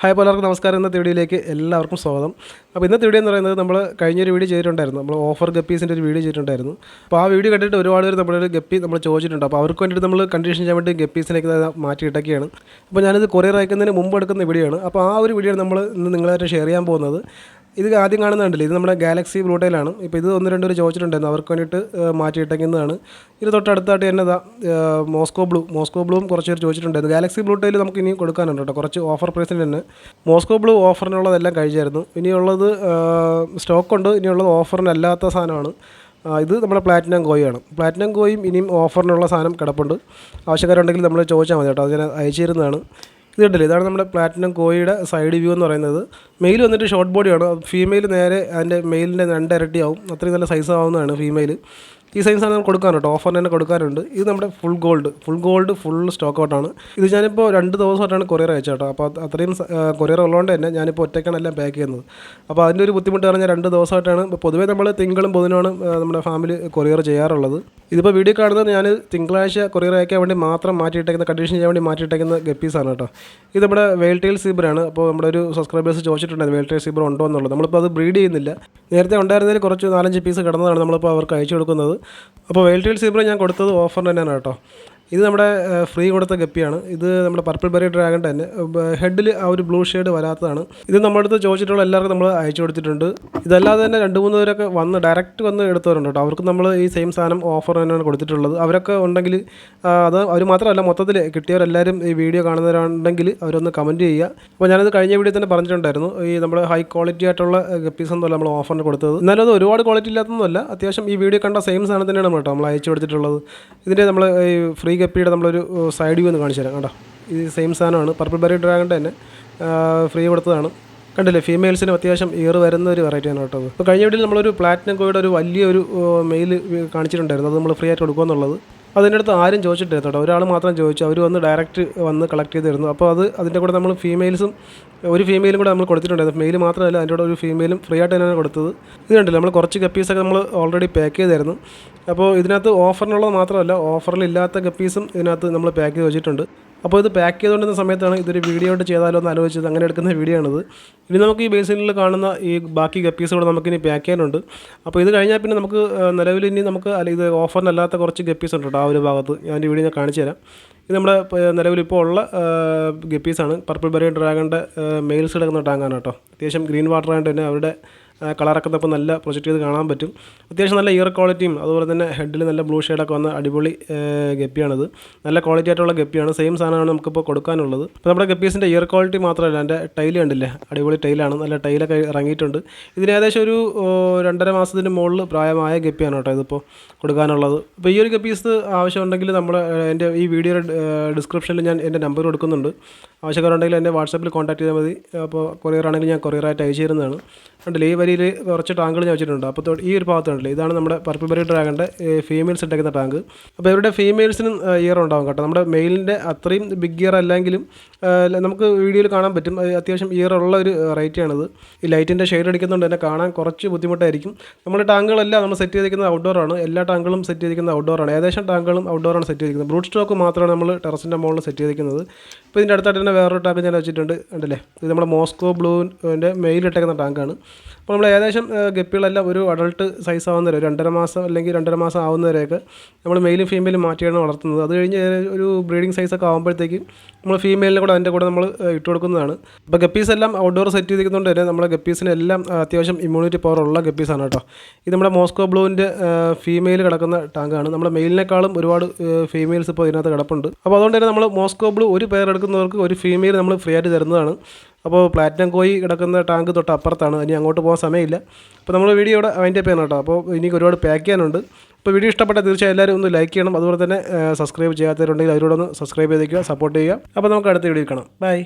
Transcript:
Hi പലർക്കും നമസ്കാരം. ഇന്നത്തെ വീഡിയോയിലേക്ക് എല്ലാവർക്കും സ്വാഗതം. അപ്പോൾ ഇന്നത്തെ വീഡിയോ എന്ന് പറയുന്നത് നമ്മൾ കഴിഞ്ഞൊരു വീഡിയോ ചെയ്തിട്ടുണ്ടായിരുന്നു. നമ്മൾ ഓഫർ ഗപ്പീസിന്റെ ഒരു വീഡിയോ ചെയ്തിട്ടുണ്ടായിരുന്നു. അപ്പോൾ ആ വീഡിയോ കണ്ടിട്ട് ഒരുപാട് പേര് നമ്മളൊരു ഗപ്പി നമ്മൾ ചോദിച്ചിട്ടുണ്ട്. അപ്പോൾ അവർക്ക് വേണ്ടിയിട്ട് നമ്മൾ കണ്ടീഷൻ ചെയ്യാൻ വേണ്ടി ഗപ്പീസിലേക്ക് മാറ്റിയിട്ടൊക്കെയാണ് അപ്പോൾ ഞാനിത് കൊറിയർ അയക്കുന്നതിന് മുമ്പ് എടുക്കുന്ന വീഡിയോ ആണ്. അപ്പോൾ ആ ഒരു വീഡിയോ നമ്മൾ ഇന്ന് നിങ്ങളായിട്ട് ഷെയർ ചെയ്യാൻ പോകുന്നത്. ഇത് ആദ്യം കാണുന്നുണ്ടല്ലോ ഇത് നമ്മുടെ ഗാലക്സി ബ്ലൂട്ടയിലാണ് ഇപ്പോൾ ഇത് ഒന്ന് രണ്ട് പേര് ചോദിച്ചിട്ടുണ്ടായിരുന്നു. അവർക്ക് വേണ്ടിയിട്ട് മാറ്റി മാറ്റിയിട്ടേക്കുന്നതാണ് ഇത് തൊട്ടടുത്തായിട്ട് തന്നെ ഇതാ മോസ്കോ ബ്ലൂ. മോസ്കോ ബ്ലൂവും കുറച്ച് പേര് ചോദിച്ചിട്ടുണ്ടായിരുന്നു. ഗാലക്സി ബ്ലൂട്ടയിൽ നമുക്ക് ഇനി കൊടുക്കാനുണ്ട് കേട്ടോ. കുറച്ച് ഓഫർ പ്രൈസിന് തന്നെ. മോസ്കോ ബ്ലൂ ഓഫറിനുള്ളതെല്ലാം കഴിച്ചായിരുന്നു. ഇനിയുള്ളത് സ്റ്റോക്കുണ്ട്. ഇനിയുള്ളത് ഓഫറിനല്ലാത്ത സാധനമാണ്. ഇത് നമ്മുടെ പ്ലാറ്റിനം കോയാണ് പ്ലാറ്റിനം കോയും ഇനിയും ഓഫറിനുള്ള സാധനം കിടപ്പുണ്ട്. ആവശ്യക്കാരുണ്ടെങ്കിൽ നമ്മൾ ചോദിച്ചാൽ മതി കേട്ടോ. അത് ഞാൻ അയച്ചു തരുന്നതാണ് ഇത് കണ്ടില്ലേ? ഇതാണ് നമ്മുടെ പ്ലാറ്റിനം കോയിയുടെ സൈഡ് വ്യൂ എന്ന് പറയുന്നത്. മെയിൽ വന്നിട്ട് ഷോർട്ട് ബോഡിയാണ് ഫീമെയിൽ നേരെ അതിന്റെ മെയിലിന്റെ രണ്ടിരട്ടിയാവും അത്രയും നല്ല സൈസ് ആവുന്നതാണ് ഫീമെയിൽ ഈ സൈസ് ആണ് കൊടുക്കാറുണ്ട് ഓഫറിന് തന്നെ കൊടുക്കാറുണ്ട്. ഇത് നമ്മുടെ full gold full gold full stock ഔട്ടാണ് ഇത് ഞാനിപ്പോൾ രണ്ട് ദിവസമായിട്ടാണ് കൊറിയർ അയച്ചത് കേട്ടോ. അപ്പോൾ അത് അത്രയും കൊറിയർ ഉള്ളതുകൊണ്ട് തന്നെ ഞാനിപ്പോൾ ഒറ്റയ്ക്കാണ് എല്ലാം പാക്ക് ചെയ്യുന്നത്. അപ്പോൾ അതിന്റെ ഒരു ബുദ്ധിമുട്ട് പറഞ്ഞാൽ രണ്ട് ദിവസമായിട്ടാണ്. പൊതുവേ നമ്മൾ തിങ്കളും ബുധനുമാണ് നമ്മുടെ ഫാമിലി കൊറിയർ ചെയ്യാറുള്ളത്. ഇതിപ്പോൾ വീഡിയോ കാണുന്നത് ഞാൻ തിങ്കളാഴ്ച കൊറിയർ അയക്കാൻ വേണ്ടി മാത്രം മാറ്റിയിട്ടേക്കുന്ന കണ്ടീഷൻ ചെയ്യാൻ വേണ്ടി മാറ്റിയിട്ടേക്കുന്ന ഗപ്പീസാണ് കേട്ടോ. ഇത് നമ്മുടെ വെയിൽറ്റെയിൽ സീബറാണ് അപ്പോൾ നമ്മുടെ ഒരു സബ്സ്ക്രൈബേഴ്സ് ചോദിച്ചിട്ടുണ്ടായിരുന്നു വെയിൽറ്റെയിൽ സീബർ ഉണ്ടോ എന്നുള്ളത്. നമ്മളിപ്പോൾ അത് ബ്രീഡ് ചെയ്യുന്നില്ല. നേരത്തെ ഉണ്ടായിരുന്നതിൽ കുറച്ച് നാലഞ്ച് പീസ് കിടന്നതാണ് നമ്മളിപ്പോൾ അവർക്ക് അയച്ചു കൊടുക്കുന്നത്. അപ്പോൾ വെയിൽറ്റെയിൽ സീബർ ഞാൻ കൊടുത്തത് ഓഫറിന് തന്നെയാണ് കേട്ടോ. ഇത് നമ്മുടെ ഫ്രീ കൊടുത്ത ഗപ്പിയാണ്. ഇത് നമ്മുടെ പർപ്പിൾ ബെറി ഡ്രാഗൺ തന്നെ. ഹെഡിൽ ആ ഒരു ബ്ലൂ ഷെയ്ഡ് വരാത്തതാണ്. ഇത് നമ്മുടെ അടുത്ത് ചോദിച്ചിട്ടുള്ള എല്ലാവർക്കും നമ്മൾ അയച്ചു കൊടുത്തിട്ടുണ്ട്. ഇതല്ലാതെ തന്നെ രണ്ട് മൂന്ന് പേരൊക്കെ വന്ന് ഡയറക്റ്റ് വന്ന് എടുത്തവരുണ്ട് കേട്ടോ. അവർക്ക് നമ്മൾ ഈ സെയിം സാധനം ഓഫർ തന്നെയാണ് കൊടുത്തിട്ടുള്ളത്. അവരൊക്കെ ഉണ്ടെങ്കിൽ അത് അവർ മാത്രമല്ല മൊത്തത്തിൽ കിട്ടിയവരെല്ലാവരും ഈ വീഡിയോ കാണുന്നവരുണ്ടെങ്കിൽ അവരൊന്ന് കമന്റ് ചെയ്യുക. അപ്പോൾ ഞാനത് കഴിഞ്ഞ വീഡിയോ തന്നെ പറഞ്ഞിട്ടുണ്ടായിരുന്നു. ഈ നമ്മുടെ ഹൈ ക്വാളിറ്റി ആയിട്ടുള്ള ഗപ്പീസ് ഒന്നുമല്ല നമ്മൾ ഓഫറിന് കൊടുത്തത്. എന്നാലും അത് ഒരുപാട് ക്വാളിറ്റി ഇല്ലാത്തതൊന്നുമല്ല. അത്യാവശ്യം ഈ വീഡിയോ കണ്ട സെയിം സാധനം തന്നെയാണ് നമ്മൾ കേട്ടോ നമ്മൾ അയച്ചു കൊടുത്തിട്ടുള്ളത്. ഇതിന്റെ നമ്മൾ ഈ ഫ്രീ ഗപ്പിയുടെ നമ്മളൊരു സൈഡ് വ്യൂ എന്ന് കാണിച്ചു തരാം കേട്ടോ ഇത് സെയിം സാധനമാണ്. പർപ്പിൾ ബെറി ഡ്രാഗണിന്റെ തന്നെ ഫ്രീ കൊടുത്തതാണ്. കണ്ടില്ലേ? ഫീമെയിൽസിന് അത്യാവശ്യം ഇയർ വരുന്ന ഒരു വെറൈറ്റിയാണ് കേട്ടോ അപ്പോൾ കഴിഞ്ഞ വീട്ടിൽ നമ്മളൊരു പ്ലാറ്റിനം കോയുടെ ഒരു വലിയൊരു മെയിൽ കാണിച്ചിട്ടുണ്ടായിരുന്നു. അത് നമ്മൾ ഫ്രീ ആയിട്ട് കൊടുക്കുമെന്നുള്ളത് അതിന്റെ അടുത്ത് ആരും ചോദിച്ചിട്ടില്ല ഒരാൾ മാത്രം ചോദിച്ചു. അവർ വന്ന് ഡയറക്റ്റ് വന്ന് കളക്ട് ചെയ്തിരുന്നു. അപ്പോൾ അത് അതിന്റെ കൂടെ നമ്മൾ ഫീമെയിൽസും ഒരു ഫീമെയിലും കൂടെ നമ്മൾ കൊടുത്തിട്ടുണ്ടായിരുന്നു. മെയിൽ മാത്രമല്ല അതിന്റെ കൂടെ ഒരു ഫീമെയിലും ഫ്രീ ആയിട്ട് തന്നെയാണ് കൊടുത്തത്. ഇത് കണ്ടില്ല നമ്മൾ കുറച്ച് ഗപ്പീസൊക്കെ നമ്മൾ ഓൾറെഡി പാക്ക് ചെയ്തായിരുന്നു അപ്പോൾ ഇതിനകത്ത് ഓഫറിനുള്ളത് മാത്രമല്ല ഓഫറിലില്ലാത്ത ഗപ്പീസും ഇതിനകത്ത് നമ്മൾ പാക്ക് ചെയ്ത് വെച്ചിട്ടുണ്ട്. അപ്പോൾ ഇത് പാക്ക് ചെയ്തുകൊണ്ടിരുന്ന സമയത്താണ് ഇതൊരു വീഡിയോ ആയിട്ട് ചെയ്താലോ എന്ന് ആലോചിച്ചത്. അങ്ങനെ എടുക്കുന്ന വീഡിയോ ആണിത്. ഇനി നമുക്ക് ഈ ബേസിനിൽ കാണുന്ന ഈ ബാക്കി ഗപ്പീസ് കൂടെ നമുക്കിനി പാക്ക് ചെയ്യാനുണ്ട്. അപ്പോൾ ഇത് കഴിഞ്ഞാൽ പിന്നെ നമുക്ക് നിലവിൽ ഇനി നമുക്ക് അല്ല ഇത് ഓഫറിനല്ലാത്ത കുറച്ച് ഗപ്പീസ് ഉണ്ട് കേട്ടോ ആ ഒരു ഭാഗത്ത്. ഞാൻ ഈ വീഡിയോ ഞാൻ കാണിച്ചു തരാം. ഇത് നമ്മുടെ നിലവിൽ ഇപ്പോൾ ഉള്ള ഗപ്പീസാണ് പർപ്പിൾ ബെറി ഡ്രാഗണിന്റെ മെയിൽസ് കിടക്കുന്ന ടാങ്കാണ് കേട്ടോ. അത്യാവശ്യം ഗ്രീൻ വാട്ടർ ആയതുകൊണ്ട് തന്നെ അവരുടെ കളറൊക്കെ ഇപ്പോൾ നല്ല പ്രൊജക്റ്റ് ചെയ്ത് കാണാൻ പറ്റും. അത്യാവശ്യം നല്ല ഇയർ ക്വാളിറ്റിയും അതുപോലെ തന്നെ ഹെഡിൽ നല്ല ബ്ലൂ ഷെയ്ഡൊക്കെ വന്ന അടിപൊളി ഗപ്പിയാണിത്. നല്ല ക്വാളിറ്റി ആയിട്ടുള്ള ഗപ്പിയാണ്. സെയിം സാധനമാണ് നമുക്കിപ്പോൾ കൊടുക്കാനുള്ളത്. അപ്പോൾ നമ്മുടെ ഗപ്പീസിന്റെ ഇയർ ക്വാളിറ്റി മാത്രമല്ല എന്റെ ടൈൽ കണ്ടില്ലേ? അടിപൊളി ടൈലാണ് നല്ല ടൈലൊക്കെ ഇറങ്ങിയിട്ടുണ്ട്. ഇതിന് ഏകദേശം ഒരു രണ്ടര മാസത്തിന് മുകളിൽ പ്രായമായ ഗപ്പിയാണ് കേട്ടോ ഇതിപ്പോൾ കൊടുക്കാനുള്ളത്. അപ്പോൾ ഈ ഒരു ഗപ്പീസ് ആവശ്യമുണ്ടെങ്കിൽ നമ്മൾ എന്റെ ഈ വീഡിയോയുടെ ഡിസ്ക്രിപ്ഷനിൽ ഞാൻ എന്റെ നമ്പർ കൊടുക്കുന്നുണ്ട്. ആവശ്യക്കാരുണ്ടെങ്കിൽ എന്റെ വാട്സാപ്പിൽ കോൺടാക്ട് ചെയ്താൽ മതി. അപ്പോൾ കൊറിയർ ആണെങ്കിൽ ഞാൻ കൊറിയറായിട്ട് അയച്ചു തരുന്നതാണ്. കണ്ടില്ലേ? ഈ വരിയിൽ കുറച്ച് ടാങ്കുകൾ ഞാൻ വെച്ചിട്ടുണ്ട്. അപ്പോൾ ഈ ഒരു ഭാഗത്തുണ്ടല്ലോ? ഇതാണ് നമ്മുടെ പർപ്പിൾ ബെറി ഡ്രാഗന്റെ ഫീമെയിൽസ് ഇട്ടേക്കുന്ന ടാങ്ക്. അപ്പോൾ ഇവരുടെ ഫീമെയിൽസിനും ഇയർ ഉണ്ടാവും കേട്ടോ. നമ്മുടെ മെയിലിന്റെ അത്രയും ബിഗ് ഇയർ അല്ലെങ്കിലും നമുക്ക് വീഡിയോയിൽ കാണാൻ പറ്റും. അത് അത്യാവശ്യം ഇയർ ഉള്ള ഒരു റേറ്റാണിത് ഈ ലൈറ്റിന്റെ ഷെയ്ഡ് അടിക്കുന്നതുകൊണ്ട് തന്നെ കാണാൻ കുറച്ച് ബുദ്ധിമുട്ടായിരിക്കും. നമ്മുടെ ടാങ്കുകളെല്ലാം നമ്മൾ സെറ്റ് ചെയ്തിരിക്കുന്നത് ഔട്ട്ഡോറാണ് എല്ലാ ടാങ്കുകളും സെറ്റ് ചെയ്തിരിക്കുന്നത് ഔട്ട്ഡോറാണ് ഏകദേശം ടാങ്കുകളും ഔട്ട്ഡോറാണ് സെറ്റ് ചെയ്തിരിക്കുന്നത്. ബ്രൂട്ട് സ്റ്റോക്ക് മാത്രമാണ് നമ്മൾ ടെറസിന്റെ മുകളിൽ സെറ്റ് ചെയ്തിരിക്കുന്നത്. ഇപ്പോൾ ഇതിന്റെ അടുത്തായിട്ട് തന്നെ വേറൊരു ടാങ്ക് ഞാൻ വെച്ചിട്ടുണ്ട്. ഉണ്ടല്ലേ ഇത് നമ്മുടെ മോസ്കോ ബ്ലൂവിന്റെ മെയിൽ ഇട്ടേക്കുന്ന ടാങ്കാണ്. അപ്പോൾ നമ്മൾ ഏകദേശം ഗപ്പികളെല്ലാം ഒരു അഡൾട്ട് സൈസ് ആവുന്നവരെ ഒരു രണ്ടര മാസം അല്ലെങ്കിൽ രണ്ടര മാസം ആവുന്നവരെയൊക്കെ നമ്മൾ മെയിലും ഫീമെയിലും മാറ്റിയാണ് വളർത്തുന്നത്. അത് കഴിഞ്ഞ് ഒരു ബ്രീഡിംഗ് സൈസൊക്കെ ആകുമ്പോഴത്തേക്കും നമ്മൾ ഫീമെയിലിനെ കൂടെ അതിന്റെ കൂടെ നമ്മൾ ഇട്ട് കൊടുക്കുന്നതാണ്. അപ്പോൾ ഗപ്പീസ് എല്ലാം ഔട്ട്ഡോർ സെറ്റ് ചെയ്തിരിക്കുന്നതുകൊണ്ട് തന്നെ നമ്മുടെ ഗപ്പീസിനെല്ലാം അത്യാവശ്യം ഇമ്മ്യൂണിറ്റി പവർ ഉള്ള ഗപ്പീസാണ് കേട്ടോ. ഇത് നമ്മുടെ മോസ്കോ ബ്ലൂവിന്റെ ഫീമെയിൽ കിടക്കുന്ന ടാങ്കാണ്. നമ്മുടെ മെയിലിനേക്കാളും ഒരുപാട് ഫീമെയിൽസ് ഇപ്പോൾ ഇതിനകത്ത് കിടപ്പുണ്ട്. അപ്പോൾ അതുകൊണ്ട് തന്നെ നമ്മൾ മോസ്കോ ബ്ലൂ ഒരു പേർ എടുക്കുന്നവർക്ക് ഒരു ഫീമെയിൽ നമ്മൾ ഫ്രീ ആയിട്ട് തരുന്നതാണ്. അപ്പോൾ പ്ലാറ്റിനം കോയി കിടക്കുന്ന ടാങ്ക് തൊട്ട് അപ്പുറത്താണ് ഇനി അങ്ങോട്ട് പോകാൻ സമയമില്ല. അപ്പോൾ നമ്മൾ വീഡിയോ ഇവിടെ അതിന്റെ പേന കേട്ടോ. അപ്പോൾ എനിക്ക് ഒരുപാട് പാക്ക് ചെയ്യാനുണ്ട്. അപ്പോൾ വീഡിയോ ഇഷ്ടപ്പെട്ട തീർച്ചയായും എല്ലാവരും ഒന്ന് ലൈക്ക് ചെയ്യണം. അതുപോലെ തന്നെ സബ്സ്ക്രൈബ് ചെയ്യാത്തവരുണ്ടെങ്കിൽ അവരോടൊന്ന് സബ്സ്ക്രൈബ് ചെയ്തേക്കുക സപ്പോർട്ട് ചെയ്യുക. അപ്പോൾ നമുക്ക് അടുത്ത വീഡിയോ കാണാം. ബൈ